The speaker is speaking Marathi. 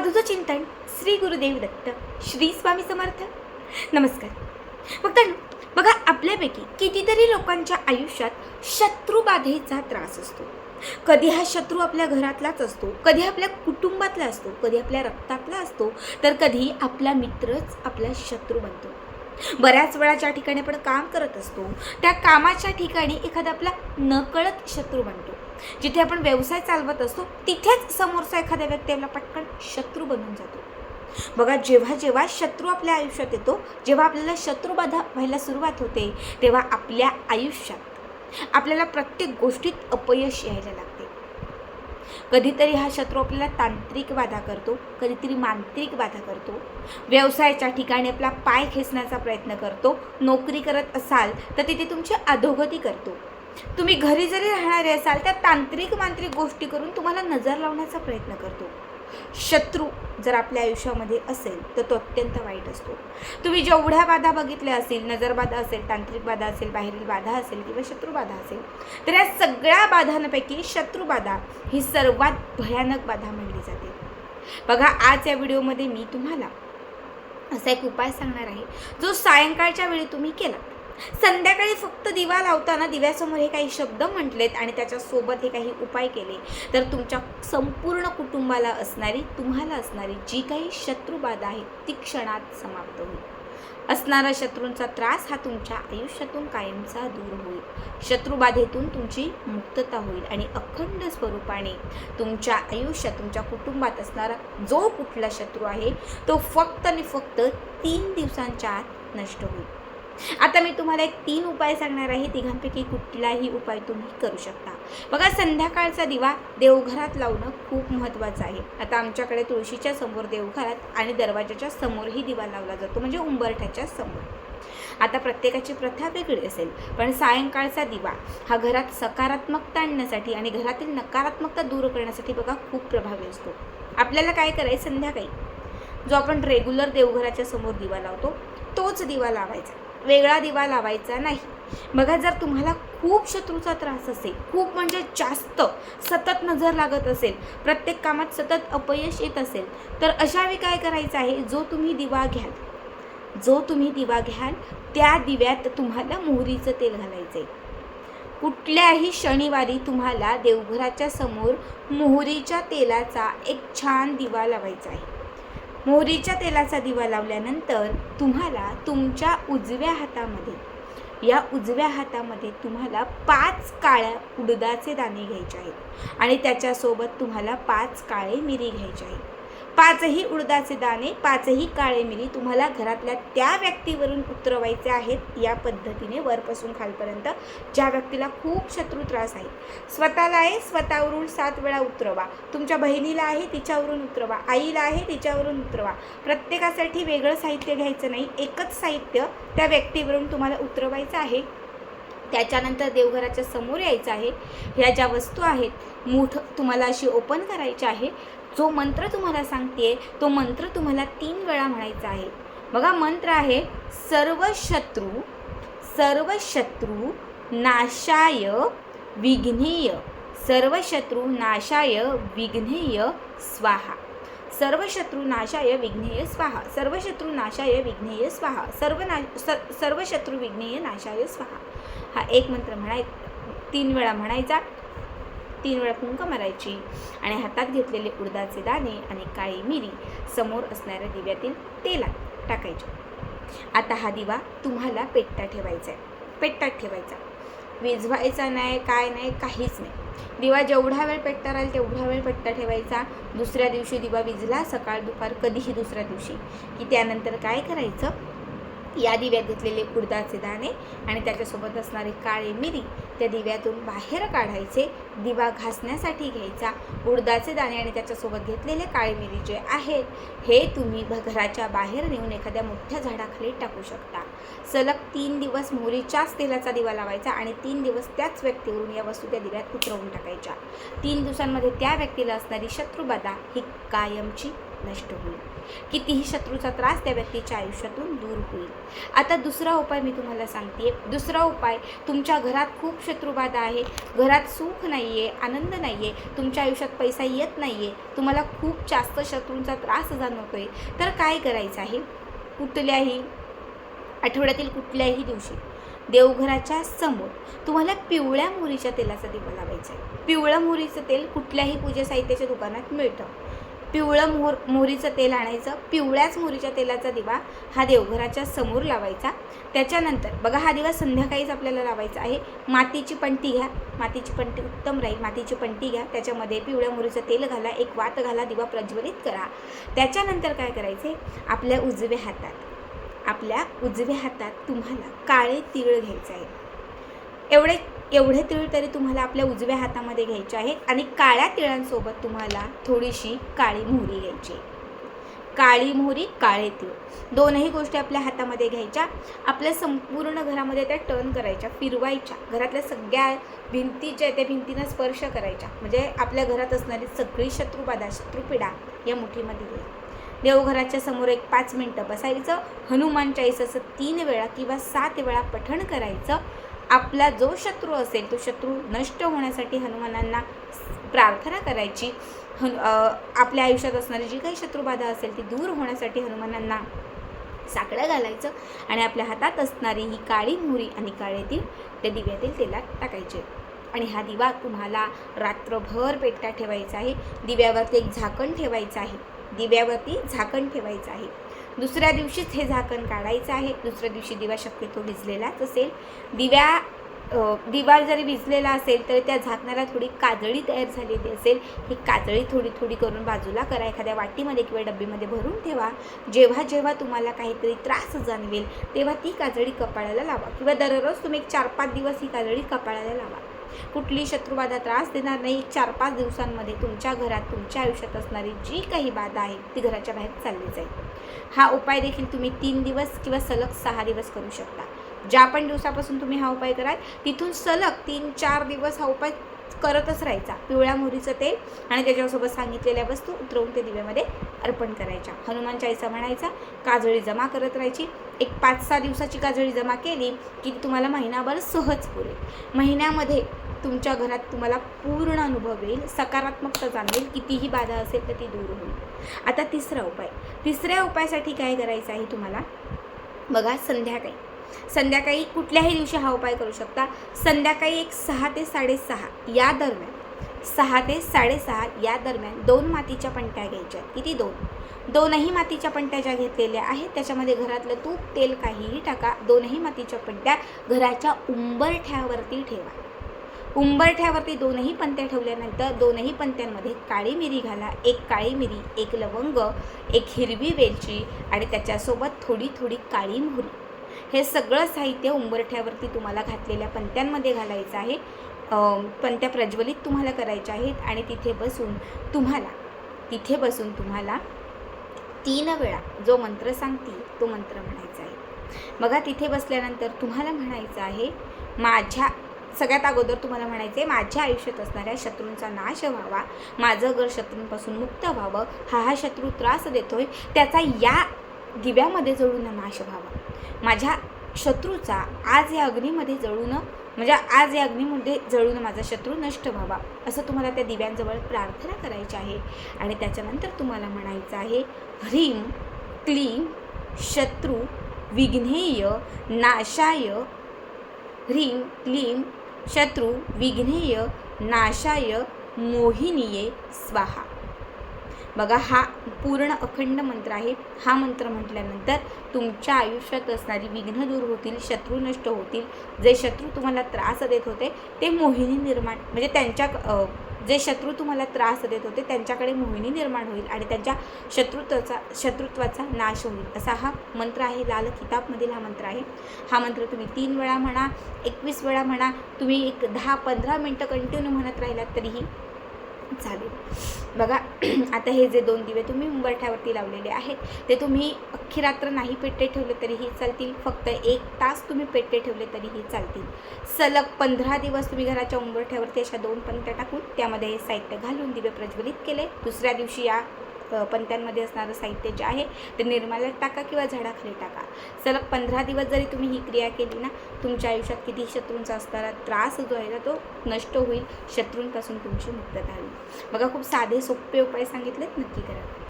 अवधूत चिंतन श्री गुरुदेव दत्त श्री स्वामी समर्थ. नमस्कार. मित्रांनो बघा आपल्यापैकी कितीतरी लोकांच्या आयुष्यात शत्रुबाधेचा त्रास असतो. कधी हा शत्रू आपल्या घरातलाच असतो कधी आपल्या कुटुंबातला असतो कधी आपल्या रक्तातला असतो तर कधी आपला मित्रच आपला शत्रू बनतो. बऱ्याच वेळा ज्या ठिकाणी आपण काम करत असतो त्या कामाच्या ठिकाणी एखादा आपला नकळत शत्रू बनतो. जिथे आपण व्यवसाय चालवत असतो तिथेच समोरचा एखादा व्यक्ती आपला पटकन शत्रू बनून जातो. बघा जेव्हा जेव्हा शत्रू आपल्या आयुष्यात येतो जेव्हा आपल्याला शत्रू बाधा व्हायला सुरुवात होते तेव्हा आपल्या आयुष्यात आपल्याला प्रत्येक गोष्टीत अपयश यायला लागते. कधीतरी हा शत्रू आपल्याला तांत्रिक बाधा करतो कधीतरी मांत्रिक बाधा करतो. व्यवसायाच्या ठिकाणी आपला पाय खेचण्याचा प्रयत्न करतो नोकरी करत असाल तर तिथे तुमची अधोगती करतो. तुम्ही घरी जरी राहणारे असाल त्या तांत्रिक मांत्रिक गोष्टी करून तुम्हाला नजर लावण्याचा प्रयत्न करतो. शत्रू जर आपल्या आयुष्यामध्ये असेल तर तो अत्यंत वाईट असतो. तुम्ही जेवढ्या बाधा बघितल्या असतील नजरबाधा असेल तांत्रिक बाधा असेल बाहेरील बाधा असेल किंवा शत्रुबाधा असेल तर या सगळ्या बाधांपैकी शत्रुबाधा ही सर्वात भयानक बाधा मानली जाते. बघा आज या व्हिडिओमध्ये मी तुम्हाला असा एक उपाय सांगणार आहे जो सायंकाळच्या वेळी तुम्ही केला. संध्याकाळी फक्त दिवा लावताना दिव्यासमोर हे काही शब्द म्हटलेत आणि त्याच्यासोबत हे काही उपाय केले. तर तुमच्या संपूर्ण कुटुंबाला असणारी तुम्हाला असणारी जी काही शत्रुबाधा आहे ती क्षणात समाप्त होईल. असणारा शत्रूंचा त्रास हा तुमच्या आयुष्यातून कायमचा दूर होईल. शत्रुबाधेतून तुमची मुक्तता होईल आणि अखंड स्वरूपाने तुमच्या आयुष्यात तुमच्या कुटुंबात असणारा जो कुठला शत्रू आहे तो फक्त आणि फक्त तीन दिवसांच्या आत नष्ट होईल. आता मी तुम्हाला एक तीन उपाय सांगणार आहे. तिघांपैकी कुठलाही उपाय तुम्ही करू शकता. बघा संध्याकाळचा दिवा देवघरात लावणं खूप महत्त्वाचं आहे. आता आमच्याकडे तुळशीच्या समोर देवघरात आणि दरवाजाच्या समोरही दिवा लावला जातो म्हणजे उंबरठ्याच्या समोर. आता प्रत्येकाची प्रथा वेगळी असेल पण सायंकाळचा दिवा हा घरात सकारात्मकता आणण्यासाठी आणि घरातील नकारात्मकता दूर करण्यासाठी बघा खूप प्रभावी असतो. आपल्याला काय करायचं? संध्याकाळी. जो आपण रेग्युलर देवघराच्या समोर दिवा लावतो तोच दिवा लावायचा. वेगळा दिवा लावायचा नाही. बघा जर तुम्हाला खूप शत्रूचा त्रास असेल खूप म्हणजे जास्त सतत नजर लागत असेल प्रत्येक कामात सतत अपयश येत असेल तर अशा वेळी काय करायचं आहे? जो तुम्ही दिवा घ्याल जो तुम्ही दिवा घ्याल त्या दिव्यात तुम्हाला मोहरीचं तेल घालायचं आहे कुठल्याही शनिवारी तुम्हाला देवघराच्या समोर मोहरीच्या तेलाचा एक छान दिवा लावायचा आहे. मोहरीच्या तेलाचा दिवा लावल्यानंतर तुम्हाला तुमच्या उजव्या हातामध्ये या उजव्या हातामध्ये तुम्हाला पाच काळ्या उडदाचे दाणे घ्यायचे आहेत आणि त्याच्यासोबत तुम्हाला पाच काळे मिरी घ्यायचे आहेत. पाचही उडदाचे दाणे पाचही काळे मिरी तुम्हाला घरातल्या त्या व्यक्तीवरून उतरवायचे आहेत या पद्धतीने वरपासून खालपर्यंत ज्या व्यक्तीला खूप शत्रू त्रास आहे. स्वतःला आहे स्वतःवरून सात वेळा उतरवा. तुमच्या बहिणीला आहे तिच्यावरून उतरवा. आईला आहे तिच्यावरून उतरवा. प्रत्येकासाठी वेगळं साहित्य घ्यायचं नाही एकच साहित्य त्या व्यक्तीवरून तुम्हाला उतरवायचं आहे. त्याच्यानंतर देवघराच्या समोर यायचं आहे. ह्या ज्या वस्तू आहेत मूठ तुम्हाला अशी ओपन करायची आहे. जो मंत्र तुम्हाला सांगते तो मंत्र तुम्हाला तीन वेळा म्हणायचा आहे. बघा मंत्र आहे सर्व शत्रू सर्व शत्रू नाशाय विघ्नेय. सर्व शत्रू नाशाय विघ्नेय स्वाहा. सर्व शत्रू नाशाय विघ्नेय स्वाहा. सर्व शत्रू नाशाय विघ्नेय स्वाहा. सर्व ना स- सर्व शत्रू विघ्नेय नाशाय स्वाहा. हा एक मंत्र म्हणाय तीन वेळा म्हणायचा. तीन वेळा कुंक मारायची आणि हातात घेतलेले उडदाचे दाणे आणि काळी मिरी समोर असणाऱ्या दिव्यातील तेलात टाकायचे. आता हा दिवा तुम्हाला पेटता ठेवायचा आहे पेटतात ठेवायचा. विझवायचा नाही काय नाही काहीच नाही. दिवा जेवढा वेळ पेटता राहील तेवढा वेळ पेटता ठेवायचा. दुसऱ्या दिवशी दिवा विझला सकाळ दुपार कधीही दुसऱ्या दिवशी. की त्यानंतर काय करायचं? या दिव्यात घेतलेले उडदाचे दाणे आणि त्याच्यासोबत असणारी काळी मिरी त्या दिव्यातून बाहेर काढायचे. दिवा घासण्यासाठी घ्यायचा. उडदाचे दाणे आणि त्याच्यासोबत घेतलेले काळी मिरी जे आहेत हे तुम्ही घराच्या बाहेर नेऊन एखाद्या मोठ्या झाडाखाली टाकू शकता. सलग तीन दिवस मोहरीच्याच तेलाचा दिवा लावायचा आणि तीन दिवस त्याच व्यक्तीवरून या वस्तू त्या दिव्यात उतरवून टाकायच्या. तीन दिवसांमध्ये त्या व्यक्तीला असणारी शत्रुबाधा ही कायमची नष्ट होईल. कितीही शत्रूचा त्रास त्या व्यक्तीच्या आयुष्यातून दूर होईल. आता दुसरा उपाय मी तुम्हाला सांगते. दुसरा उपाय तुमच्या घरात खूप शत्रुबाधा आहे. घरात सुख नाही आहे आनंद नाही आहे तुमच्या आयुष्यात पैसा येत नाही आहे तुम्हाला खूप जास्त शत्रूंचा त्रास जाणवतो आहे तर काय करायचं आहे? कुठल्याही आठवड्यातील कुठल्याही दिवशी देवघराच्या समोर तुम्हाला पिवळ्या मोहरीच्या तेलाचा दिवा लावायचा आहे. पिवळ्या मोहरीचं तेल कुठल्याही पूजा साहित्याच्या दुकानात मिळतं. पिवळं मोहर मोहरीचं तेल आणायचं. पिवळ्याच मोहरीच्या तेलाचा दिवा हा देवघराच्या समोर लावायचा. त्याच्यानंतर बघा हा दिवा संध्याकाळीच आपल्याला लावायचा आहे. मातीची पंटी घ्या. मातीची पंटी उत्तम राहील. मातीची पंटी घ्या. त्याच्यामध्ये पिवळ्या मोहरीचं तेल घाला. एक वात घाला. दिवा प्रज्वलित करा. त्याच्यानंतर काय करायचे? आपल्या उजव्या हातात आपल्या उजव्या हातात तुम्हाला काळे तीळ घ्यायचे आहे एवढे एवढे तीळ तरी तुम्हाला आपल्या उजव्या हातामध्ये घ्यायचे आहेत आणि काळ्या तिळांसोबत तुम्हाला थोडीशी काळी मोहरी घ्यायची काळी मोहरी काळे तीळ. दोनही गोष्टी आपल्या हातामध्ये घ्यायच्या. आपल्या संपूर्ण घरामध्ये त्या टर्न करायच्या फिरवायच्या. घरातल्या सगळ्या भिंती ज्या आहेत त्या भिंतींना स्पर्श करायच्या. म्हणजे आपल्या घरात असणारी सगळी शत्रुबाधा शत्रुपिडा या मुठीमध्ये येईल देवघराच्या समोर एक पाच मिनटं बसायचं. हनुमान चाळीस असं तीन वेळा किंवा सात वेळा पठण करायचं. आपला जो शत्रू असेल तो शत्रू नष्ट होण्यासाठी हनुमानांना प्रार्थना करायची. हनु आपल्या आयुष्यात असणारी जी काही शत्रुबाधा असेल ती दूर होण्यासाठी हनुमानांना साकडं घालायचं आणि आपल्या हातात असणारी ही काळी मुरी आणि काळे तीळ त्या दिव्यातील तेलात टाकायचे. आणि हा दिवा तुम्हाला रात्रभर पेटता ठेवायचा आहे. दिव्यावरती एक झाकण ठेवायचं आहे. दिव्यावरती झाकण ठेवायचं आहे. दुसऱ्या दिवशीच हे झाकण काढायचं आहे. दुसऱ्या दिवशी दिवा शक्यतो भिजलेलाच असेल. दिव्या दिवा जरी भिजलेला असेल तर त्या झाकणाला थोडी काजळी तयार झालेली असेल. ही काजळी थोडी थोडी करून बाजूला करा. एखाद्या वाटीमध्ये किंवा डब्बीमध्ये भरून ठेवा. जेव्हा जेव्हा तुम्हाला काहीतरी त्रास जाणवेल तेव्हा ती काजळी कपाळाला लावा. किंवा दररोज तुम्ही एक चार पाच दिवस ही काजळी कपाळाला लावा. कुठली शत्रुबाधा त्रास देणार नाही. चार पाच दिवसांमध्ये तुमच्या घरात तुमच्या आयुष्यात असणारी जी काही बाधा आहे ती घराच्या बाहेर चालली जाईल. हा उपाय देखील तुम्ही तीन दिवस किंवा सलग सहा दिवस करू शकता. ज्या पण दिवसापासून तुम्ही हा उपाय कराल तिथून सलग तीन चार दिवस हा उपाय करतच राहायचा. पिवळ्या मोहरीचं तेल आणि त्याच्यासोबत सांगितलेल्या वस्तू उतरवून ते दिव्यामध्ये अर्पण करायच्या. हनुमान चाळीसा म्हणायचा काजळी जमा करत राहायची. एक पाच सहा दिवसाची काजळी जमा केली की तुम्हाला महिनाभर सहज पुरेल. महिन्यामध्ये तुमच्या घरात तुम्हाला पूर्ण अनुभव येईल सकारात्मकता जाणवेल कितीही बाधा असेल तर ती दूर होईल. आता तिसरा उपाय. तिसऱ्या उपायासाठी काय करायचं आहे तुम्हाला? बघा संध्याकाळी. संध्याकाळी कुठल्याही दिवशी हा उपाय करू शकता. संध्याकाळी एक सहा ते साडेसहा या दरम्यान सहा ते साडेसहा या दरम्यान दोन मातीच्या पंट्या घ्यायच्या आहेत. किती दोन? दोनही मातीच्या पंट्या ज्या घेतलेल्या आहेत त्याच्यामध्ये घरातलं तूप तेल काहीही टाका. दोनही मातीच्या पंट्या घराच्या उंबरठ्यावरती ठेवा. उंबरठ्यावरती दोनही पंत्या ठेवल्यानंतर दोनही पंत्यांमध्ये काळी मिरी घाला. एक काळी मिरी एक लवंग एक हिरवी वेलची आणि त्याच्यासोबत थोडी थोडी काळी मोहरी. हे सगळं साहित्य उंबरठ्यावरती तुम्हाला घातलेल्या पंत्यांमध्ये घालायचं आहे. पंत्या प्रज्वलित तुम्हाला करायच्या आहेत आणि तिथे बसून तुम्हाला तिथे बसून तुम्हाला तीन वेळा जो मंत्र सांगतील तो मंत्र म्हणायचा आहे. बघा तिथे बसल्यानंतर तुम्हाला म्हणायचं आहे माझ्या सगळ्यात अगोदर तुम्हाला म्हणायचं आहे माझ्या आयुष्यात असणाऱ्या शत्रूंचा नाश व्हावा माझं घर शत्रूंपासून मुक्त व्हावं हा हा शत्रू त्रास देतोय त्याचा या दिव्यामध्ये जळून नाश व्हावा. माझ्या शत्रूचा आज या अग्नीमध्ये जळून म्हणजे आज या अग्नीमध्ये जळून माझा शत्रू नष्ट व्हावा असं तुम्हाला त्या दिव्यांजवळ प्रार्थना करायची आहे. आणि त्याच्यानंतर तुम्हाला म्हणायचं आहे ह्रीम क्लीम शत्रू विघ्नेय नाशाय. ह्रीम क्लीम शत्रू विघ्नेय नाशाय मोहिनीये स्वाहा. बघा हा पूर्ण अखंड मंत्र आहे. हा मंत्र म्हटल्यानंतर तुमच्या आयुष्यात असणारी विघ्न दूर होतील शत्रू नष्ट होतील. जे शत्रू तुम्हाला त्रास देत होते ते मोहिनी निर्माण म्हणजे त्यांच्या जे शत्रू तुम्हाला त्रास देत होते त्यांच्याकडे मोहिनी निर्माण होईल आणि त्यांच्या शत्रुत्वाचा शत्रुत्वाचा नाश होईल. असा हा मंत्र आहे. लाल किताबमधील हा मंत्र आहे. हा मंत्र तुम्ही तीन वेळा म्हणा एकवीस वेळा म्हणा तुम्ही एक दहा पंधरा मिनटं कंटिन्यू म्हणत राहिलात तरीही चालेल बघा आता हे जे दोन दिवे तुम्ही उंबरठ्यावरती लावलेले आहेत ते तुम्ही अख्खी रात्र नाही पेट्टे ठेवले तरीही चालतील. फक्त एक तास तुम्ही पेट्टे ठेवले तरीही चालतील. सलग पंधरा दिवस तुम्ही घराच्या उंबरठ्यावरती अशा दोन पंत्या टाकून त्यामध्ये हे साहित्य घालून दिवे प्रज्वलित केले. दुसऱ्या दिवशी या पंत्यांमध्ये असणारं साहित्य जे आहे ते निर्माल्यात टाका किंवा झाडाखाली टाका. सलग पंधरा दिवस जरी तुम्ही ही क्रिया केली ना तुमच्या आयुष्यात किती शत्रूंचा असणारा त्रास जो आहे ना तो नष्ट होईल शत्रूंपासून तुमची मुक्तता होईल बघा खूप साधे सोपे उपाय सांगितलेत नक्की करा.